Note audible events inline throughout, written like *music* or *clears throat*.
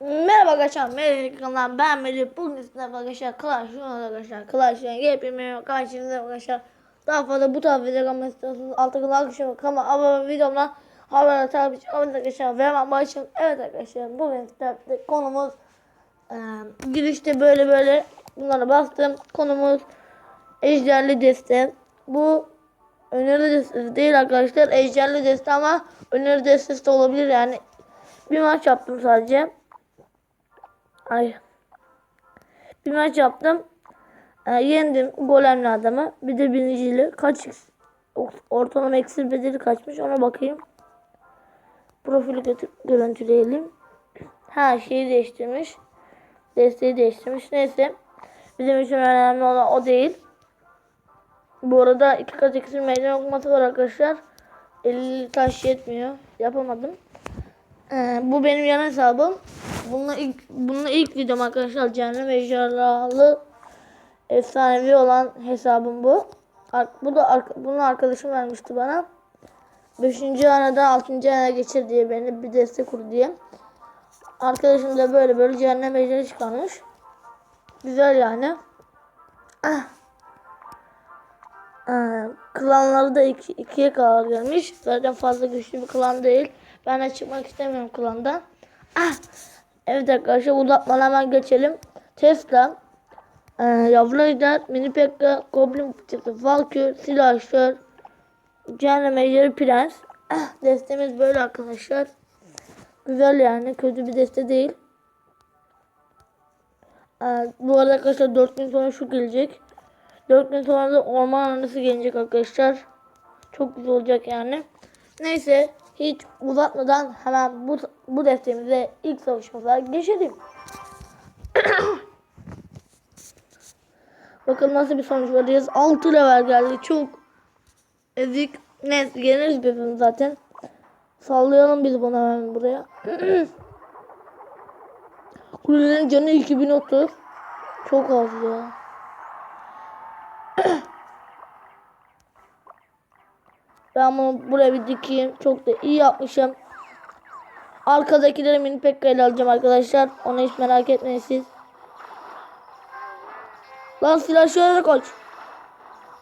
Merhaba arkadaşlar, merhaba kanalım. Ben Melih. Bugün sizinle arkadaşlar Clash Royale arkadaşlar. Clash Royale yepyeni karşınızda arkadaşlar. Daha fazla bu tarz video gelmek istiyorsanız altta kanal arkadaşlar kanalıma abone videomdan haber takip için arkadaşlar. Ve hemen başlayalım. Evet arkadaşlar bugün sizlerle konumuz e, girişte böyle böyle bunlara bastım. Konumuz ejderli deste. Bu öneri destesi değil arkadaşlar. Ejderli deste ama öneri destesi de olabilir yani. Bir maç yaptım sadece. Ay. Bir maç yaptım. Ee, yendim golemli adamı. Bir de birincili. Kaç ortalama eksi bedeli kaçmış ona bakayım. Profili görüntüleyelim. Ha şeyi değiştirmiş. Desteği değiştirmiş. Neyse. Bizim için önemli olan o değil. Bu arada iki kat iksir meydan okuması var arkadaşlar. 50 taş yetmiyor. Yapamadım. Ee, bu benim yan hesabım. Bununla ilk, bununla ilk videom arkadaşlar. Cehennem ejderhalı efsanevi olan hesabım bu. Bu da bunu arkadaşım vermişti bana. 5. arada 6. araya geçir diye beni bir destek kur diye. Arkadaşım da böyle böyle cehennem ejderi çıkarmış. Güzel yani. Ah. Ee, klanları da iki, ikiye kadar gelmiş. Zaten fazla güçlü bir klan değil. Ben de çıkmak istemiyorum klandan. Ah! Evet arkadaşlar uzatmadan hemen geçelim. Tesla, e, Yavru Ejder, Mini Pekka, Goblin Bıçaklı, Valkür, Silahşör, Cehennem Ejderi Prens. Ah, destemiz böyle arkadaşlar. Güzel yani. Kötü bir deste değil. Ee, bu arada arkadaşlar 4 gün sonra şu gelecek. 4 gün sonra da orman anası gelecek arkadaşlar. Çok güzel olacak yani. Neyse hiç uzatmadan hemen bu bu destemize ilk savaşımıza geçelim. *coughs* Bakalım nasıl bir sonuç vereceğiz. 6 level geldi. Çok ezik. Neyse yeniriz birbirimizi zaten. Sallayalım biz bunu hemen buraya. *coughs* Kulelerin canı 2030. Çok az ya. Ben bunu buraya bir dikeyim. Çok da iyi yapmışım. Arkadakileri mini pekka alacağım arkadaşlar. Onu hiç merak etmeyin siz. Lan silah şöyle koç.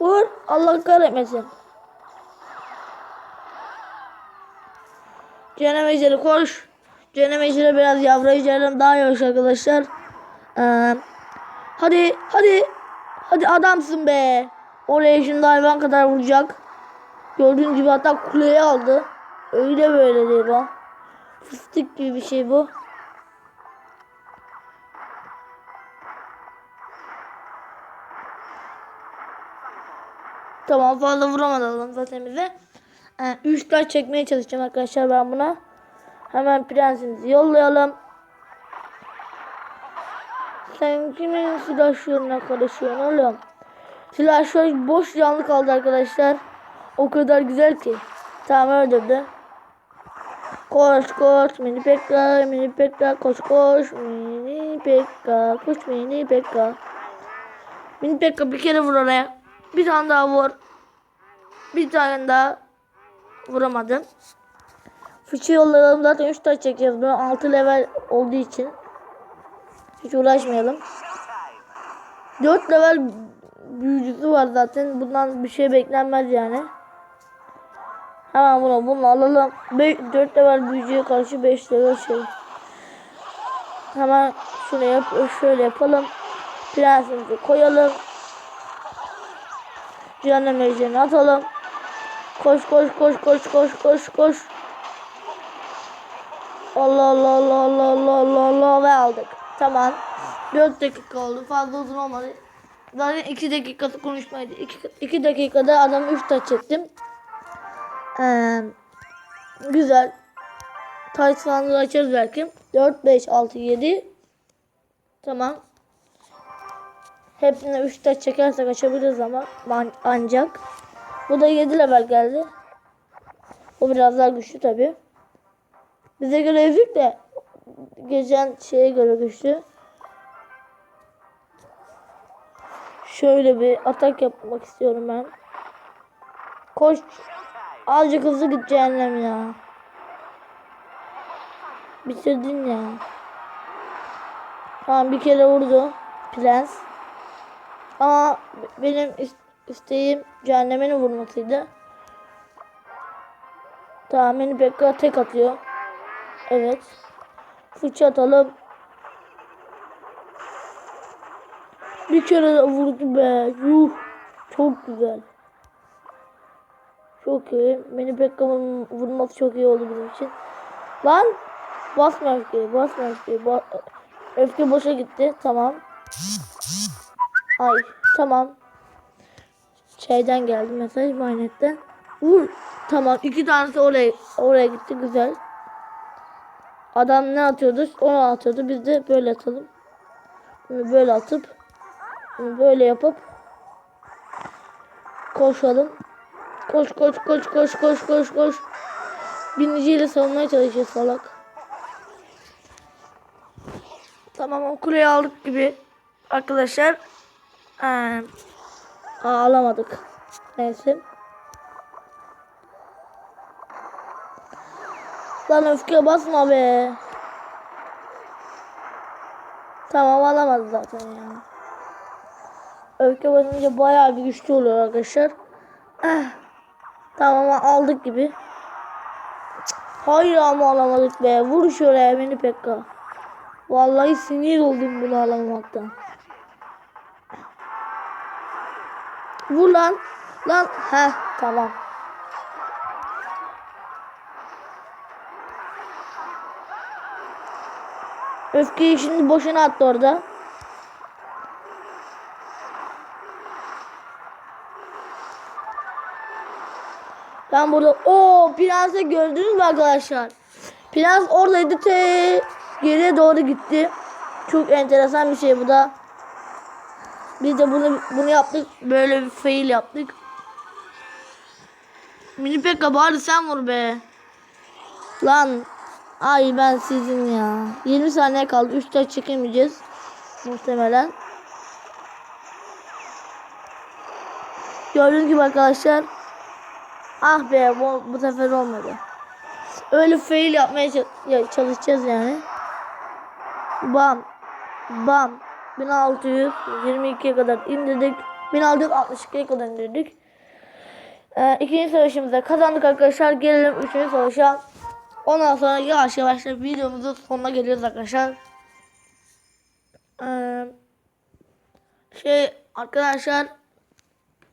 Vur. Allah kahretmesin. Cehennem ejderi koş. Ejderi biraz yavru daha yavaş arkadaşlar. Ee, hadi hadi. Hadi adamsın be. Oraya şimdi hayvan kadar vuracak. Gördüğünüz gibi hatta kuleye aldı. Öyle böyle değil o. Fıstık gibi bir şey bu. Tamam fazla vuramadım zaten bize. 3 ee, çekmeye çalışacağım arkadaşlar ben buna. Hemen prensimizi yollayalım. Sen kimin silahlarına karışıyorsun oğlum? Silahlar boş canlı kaldı arkadaşlar. O kadar güzel ki. Tamam öldürdü. Koş koş mini pekka mini pekka koş koş mini pekka koş mini pekka. Mini pekka bir kere vur oraya. Bir tane daha vur. Bir tane daha vuramadım. Fıçı yollayalım zaten 3 taş çekeceğiz. Ben 6 level olduğu için. Hiç uğraşmayalım. 4 level büyücüsü var zaten. Bundan bir şey beklenmez yani. Hemen bunu bunu alalım. 4 level büyücüye karşı 5 level şey. Hemen şunu yap şöyle yapalım. Prensimizi koyalım. Cehennem ejderini atalım. Koş koş koş koş koş koş koş. Allah Allah Allah Allah Allah Allah Allah ve aldık. Tamam. 4 dakika oldu. Fazla uzun olmadı. Zaten 2 dakikası konuşmaydı. 2 dakikada adam 3 taç çektim. Ee, güzel. Sandığı açarız belki. 4, 5, 6, 7. Tamam. Hepsine 3 taç çekersek açabiliriz ama ancak. Bu da 7 level geldi. O biraz daha güçlü tabi. Bize göre ezik de geçen şeye göre güçlü. Şöyle bir atak yapmak istiyorum ben. Koş. Azıcık hızlı git cehennem ya. Bitirdin ya. Tamam bir kere vurdu prens. Ama benim is- isteğim cehennemin vurmasıydı. Tamam beni Bekka tek atıyor. Evet. Fıçı atalım. Bir kere vurdu be. Yuh. Çok güzel. Çok iyi. Beni Beckham'ın vurması çok iyi oldu bizim için. Lan basma öfkeyi, basma öfkeyi. Ba öfke boşa gitti. Tamam. Ay tamam. Şeyden geldi mesaj manetten. Vur. Tamam iki tanesi oraya oraya gitti güzel. Adam ne atıyordu? Onu atıyordu. Biz de böyle atalım. Bunu böyle atıp bunu böyle yapıp koşalım. Koş koş koş koş koş koş koş. Biniciyle savunmaya çalışıyor salak. Tamam o kuleyi aldık gibi arkadaşlar. Ee, aa, alamadık. Neyse. Lan öfke basma be. Tamam alamadı zaten yani. Öfke basınca bayağı bir güçlü oluyor arkadaşlar. Eh. Tamam aldık gibi. Hayır ama alamadık be. Vur şuraya beni Pekka. Vallahi sinir oldum bunu alamamaktan. Vur lan. Lan. Heh tamam. Öfkeyi şimdi boşuna attı orada. Ben burada o prensi gördünüz mü arkadaşlar? Prens oradaydı te geriye doğru gitti. Çok enteresan bir şey bu da. Biz de bunu bunu yaptık. Böyle bir fail yaptık. Mini Pekka bari sen vur be. Lan ay ben sizin ya. 20 saniye kaldı. 3 taş çekemeyeceğiz. Muhtemelen. Gördüğünüz gibi arkadaşlar. Ah be bu, bu sefer olmadı. Öyle fail yapmaya ça- ya- çalışacağız yani. Bam. Bam. 1622'ye kadar indirdik. 1662'ye kadar indirdik. Ee, ikinci savaşımızda kazandık arkadaşlar. Gelelim üçüncü savaşa. Ondan sonra yavaş yavaş videomuzun sonuna geliyoruz arkadaşlar. Ee, şey arkadaşlar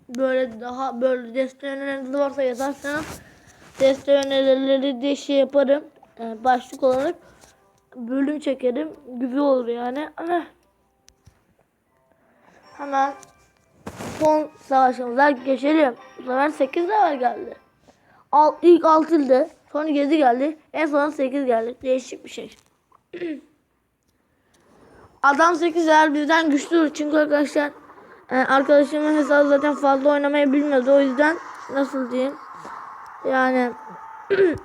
böyle daha böyle deste önerileriniz varsa yazarsanız deste önerileri de şey yaparım. Ee, başlık olarak bölüm çekerim. Güzel olur yani. Ama hemen son savaşımıza geçelim. Bu sefer 8 level geldi. Al, ilk 6'ydı. Sonra 7 geldi. En son 8 geldi. Değişik bir şey. *clears throat* Adam 8 level bizden güçlü. Çünkü arkadaşlar arkadaşımın hesabı zaten fazla oynamayı bilmiyordu. O yüzden nasıl diyeyim. Yani *clears throat*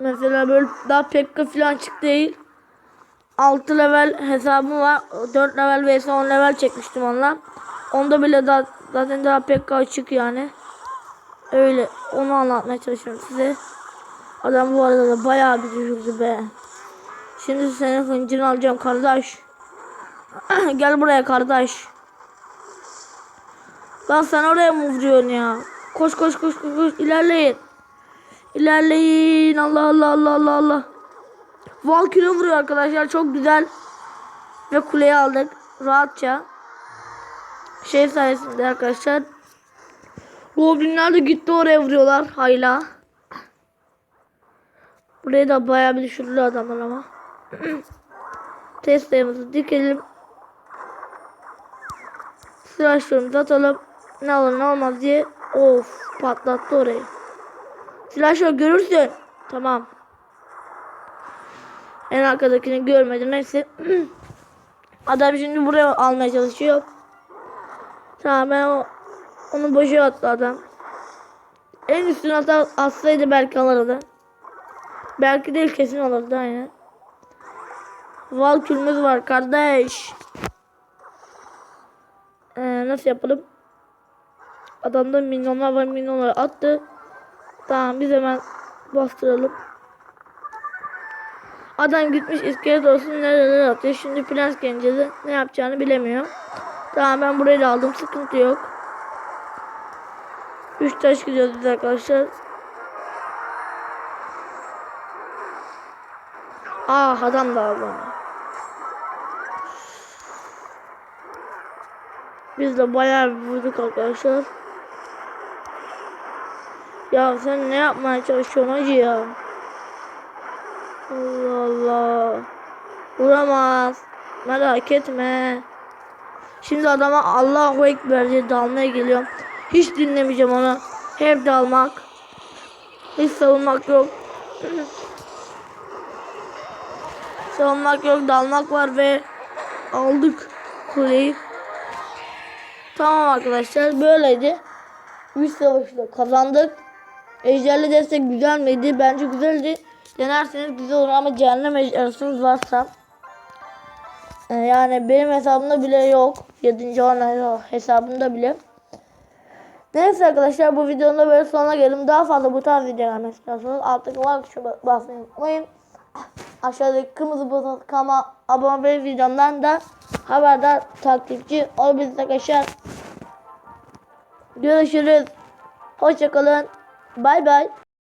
mesela böyle daha pekka falan çık değil. 6 level hesabım var. 4 level vs 10 level çekmiştim onunla. Onda bile daha, zaten daha pek açık yani. Öyle onu anlatmaya çalışıyorum size. Adam bu arada da bayağı bir düşürdü be. Şimdi senin hıncını alacağım kardeş. *clears throat* Gel buraya kardeş. Lan sen oraya mı vuruyorsun ya? Koş koş koş koş, koş. ilerleyin. İlerleyin. Allah Allah Allah Allah Allah. Valkyrie vuruyor arkadaşlar. Çok güzel. Ve kuleyi aldık. Rahatça. Şey sayesinde arkadaşlar. Goblinler de gitti oraya vuruyorlar. Hayla. Buraya da bayağı bir düşürdüler adamlar ama. *clears throat* Testlerimizi dikelim. Silahlarımızı atalım. Ne olur ne olmaz diye. Of patlattı orayı. Silahlar görürsün. Tamam. En arkadakini görmedim. Neyse. *clears throat* Adam şimdi buraya almaya çalışıyor. Tamam ben o, onu boşa attı adam. En üstüne ata, atsaydı belki alırdı. Belki değil kesin alırdı aynen. Valkürümüz var kardeş. Ee, nasıl yapalım? Adamda milyonlar var milyonlar attı. Tamam biz hemen bastıralım. Adam gitmiş iskelet olsun nereler atıyor. Şimdi prens gelince de ne yapacağını bilemiyor. Tamam ben burayı da aldım. Sıkıntı yok. 3 taş gidiyoruz arkadaşlar. Ah adam da aldı. Biz de bayağı vurduk arkadaşlar. Ya sen ne yapmaya çalışıyorsun hacı ya? Allah Allah. Vuramaz. Merak etme. Şimdi adama Allahu Ekber diye dalmaya geliyorum. Hiç dinlemeyeceğim onu. Hep dalmak. Hiç savunmak yok. *clears throat* savunmak yok. Dalmak var ve aldık kuleyi. Tamam arkadaşlar böyleydi. 3 savaşı da kazandık. Ejderli destek güzel miydi? Bence güzeldi. Denerseniz güzel olur ama cehennem ejdersiniz varsa. Ee, Yani benim hesabımda bile yok. 7. olan hesabımda bile. Neyse arkadaşlar bu videonun da böyle sonuna geldim. Daha fazla bu tarz video gelmek istiyorsanız alttaki like tuşuna basmayı unutmayın. Aşağıdaki kırmızı buton kama abone videomdan da haberdar takipçi olabilirsiniz arkadaşlar. Görüşürüz. Hoşçakalın. Bay bay.